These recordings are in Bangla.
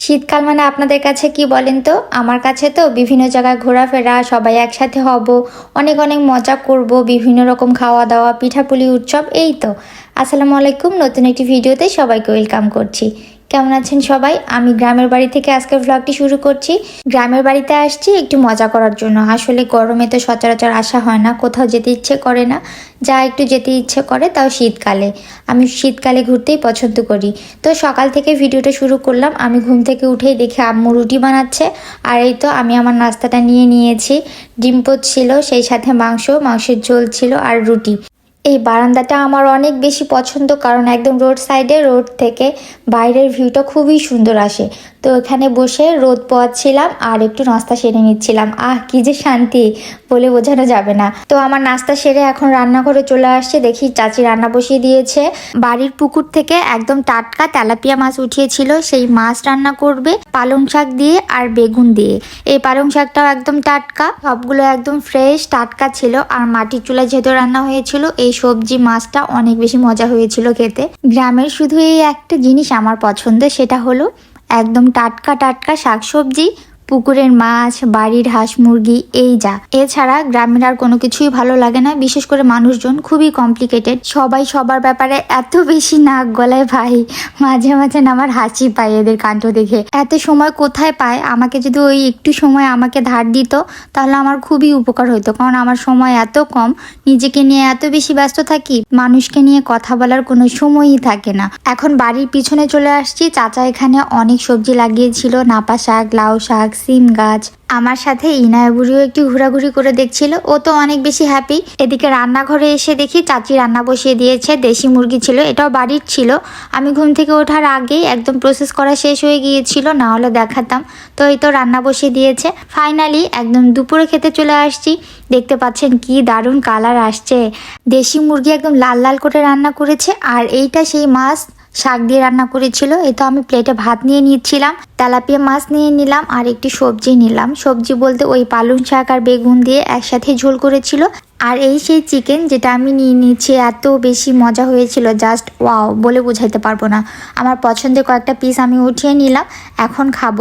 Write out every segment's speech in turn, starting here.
শীতকাল মানে আপনাদের কাছে কি বলেন তো? আমার কাছে তো বিভিন্ন জায়গায় ঘোরাফেরা, সবাই একসাথে হব, অনেক অনেক মজা করব, বিভিন্ন রকম খাওয়া দাওয়া, পিঠাপুলি, উৎসব, এই তো। আসসালামু আলাইকুম, নতুন একটি ভিডিওতে সবাইকে ওয়েলকাম করছি। কেমন আছেন সবাই? আমি গ্রামের বাড়ি থেকে আজকের ভ্লগটি শুরু করছি। গ্রামের বাড়িতে আসছি, একটু মজা করার জন্য। আসলে গরমে তো সচরাচর আসা হয় না, কোথাও যেতে ইচ্ছে করে না। যা একটু যেতে ইচ্ছে করে, তাও শীতকালে। আমি শীতকালে ঘুরতেই পছন্দ করি। তো সকাল থেকে ভিডিওটা শুরু করলাম। আমি ঘুম থেকে উঠেই দেখে আম্মু রুটি বানাচ্ছে। আর এই তো আমি আমার নাস্তাটা নিয়ে নিয়েছি। ডিম পোচ ছিল, সেই সাথে মাংস, মাংসের ঝোল ছিল আর রুটি। এই বারান্দাটা আমার অনেক বেশি পছন্দ, কারণ একদম রোড সাইডে, রোড থেকে বাইরের ভিউটা খুবই সুন্দর আসে। তো এখানে বসে রোদ পোয়াচ্ছিলাম আর একটু নাস্তা সেরে নিচ্ছিলাম। আহ, কি যে শান্তি, বলে বোঝানো যাবে না। তো আমার নাস্তা সেরে এখন রান্নাঘরে চলে আসছে। দেখি চাচি রান্না বসিয়ে দিয়েছে। বাড়ির পুকুর থেকে একদম টাটকা তেলাপিয়া মাছ উঠিয়েছিল। সেই মাছ রান্না করবে পালং শাক দিয়ে আর বেগুন দিয়ে। এই পালং শাকটাও একদম টাটকা, সবগুলো একদম ফ্রেশ, টাটকা ছিল। আর মাটির চুলায় যেহেতু রান্না হয়েছিল, এই সবজি, মাছটা অনেক বেশি মজা হয়েছিল খেতে। গ্রামের শুধু এই একটা জিনিস আমার পছন্দ, সেটা হলো একদম টাটকা টাটকা শাকসবজি পুকুরের মাছ, বাড়ির হাঁস মুরগি, এই যা। এছাড়া গ্রামের আর কোনো কিছুই ভালো লাগে না, বিশেষ করে মানুষজন খুবই কমপ্লিকেটেড সবাই সবার ব্যাপারে এত বেশি নাক গলায়, ভাই, মাঝে মাঝে আমার হাসি পায় এদের কাণ্ড দেখে। এত সময় কোথায় পায়? আমাকে যদি ওই একটু সময় আমাকে ধার দিত, তাহলে আমার খুবই উপকার হতো কারণ আমার সময় এত কম, নিজেকে নিয়ে এত বেশি ব্যস্ত থাকি, মানুষকে নিয়ে কথা বলার কোনো সময়ই থাকে না। এখন বাড়ির পিছনে চলে আসছি, চাচা এখানে অনেক সবজি লাগিয়েছিল, নাপা শাক, লাউ শাক সিম গাছ। আমার সাথে ইনায় বুড়িও একটু ঘোরাঘুরি করে দেখছিল। ও তো অনেক বেশি হ্যাপি এদিকে রান্নাঘরে এসে দেখি চাচি রান্না বসিয়ে দিয়েছে, দেশি মুরগি ছিল, এটাও বাড়ির ছিল। আমি ঘুম থেকে ওঠার আগেই একদম প্রসেস করা শেষ হয়ে গিয়েছিল, না হলে দেখাতাম। তো এই তো রান্না বসিয়ে দিয়েছে। ফাইনালি একদম দুপুরে খেতে চলে আসছি। দেখতে পাচ্ছেন কি দারুণ কালার আসছে। দেশি মুরগি একদম লাল লাল করে রান্না করেছে, আর এইটা সেই মাছ শাক দিয়ে রান্না করেছিল। এ তো আমি প্লেটে ভাত নিয়ে নিচ্ছিলাম, তেলাপিয়া মাছ নিয়ে নিলাম আর একটি সবজি নিলাম। সবজি বলতে ওই পালং শাক আর বেগুন দিয়ে একসাথে ঝোল করেছিল। আর এই সেই চিকেন যেটা আমি নিয়ে নিচ্ছি এত বেশি মজা হয়েছিল জাস্ট ওয়াও বলে বোঝাইতে পারব না। আমার পছন্দের কয়েকটা পিস আমি উঠিয়ে নিলাম, এখন খাব।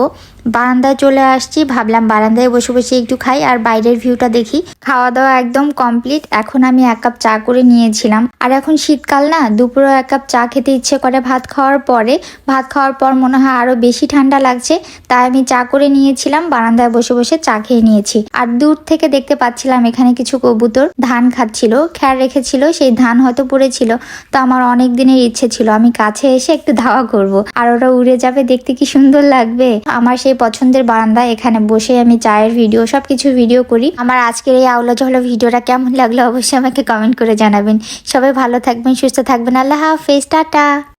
বারান্দায় চলে আসছি, ভাবলাম বারান্দায় বসে বসে একটু খাই, আর বাইরের ভিউটা দেখি। খাওয়া দাওয়া একদম কমপ্লিট এখন আমি এক কাপ চা করে নিয়েছিলাম। আর এখন শীতকাল না দুপুরে এক কাপ চা খেতে ইচ্ছে করে ভাত খাওয়ার পরে, ভাত খাওয়ার পর মনে হয় আরও বেশি ঠান্ডা লাগছে, তাই আমি চা করে নিয়েছিলাম, বারান্দায় বসে বসে চা খেয়ে নিয়েছি। আর দূর থেকে দেখতে পাচ্ছিলাম এখানে কিছু কবুতর ধান খাচ্ছিল খ্যার রেখেছিল, সেই ধান হয়তো পড়েছিল তো আমার অনেক দিনের ইচ্ছে ছিল, আমি কাছে এসে একটু ধাওয়া করব। আর ওরা উড়ে যাবে, দেখতে কি সুন্দর লাগবে। আমার সেই পছন্দের বারান্দা এখানে বসে আমি চায়ের ভিডিও, সবকিছু ভিডিও করি। আমার আজকের এই আওলা জহলা ভিডিওটা কেমন লাগল অবশ্যই আমাকে কমেন্ট করে জানাবেন। সবাই ভালো থাকবেন, সুস্থ থাকবেন, আল্লাহ হাফেজ, টাটা।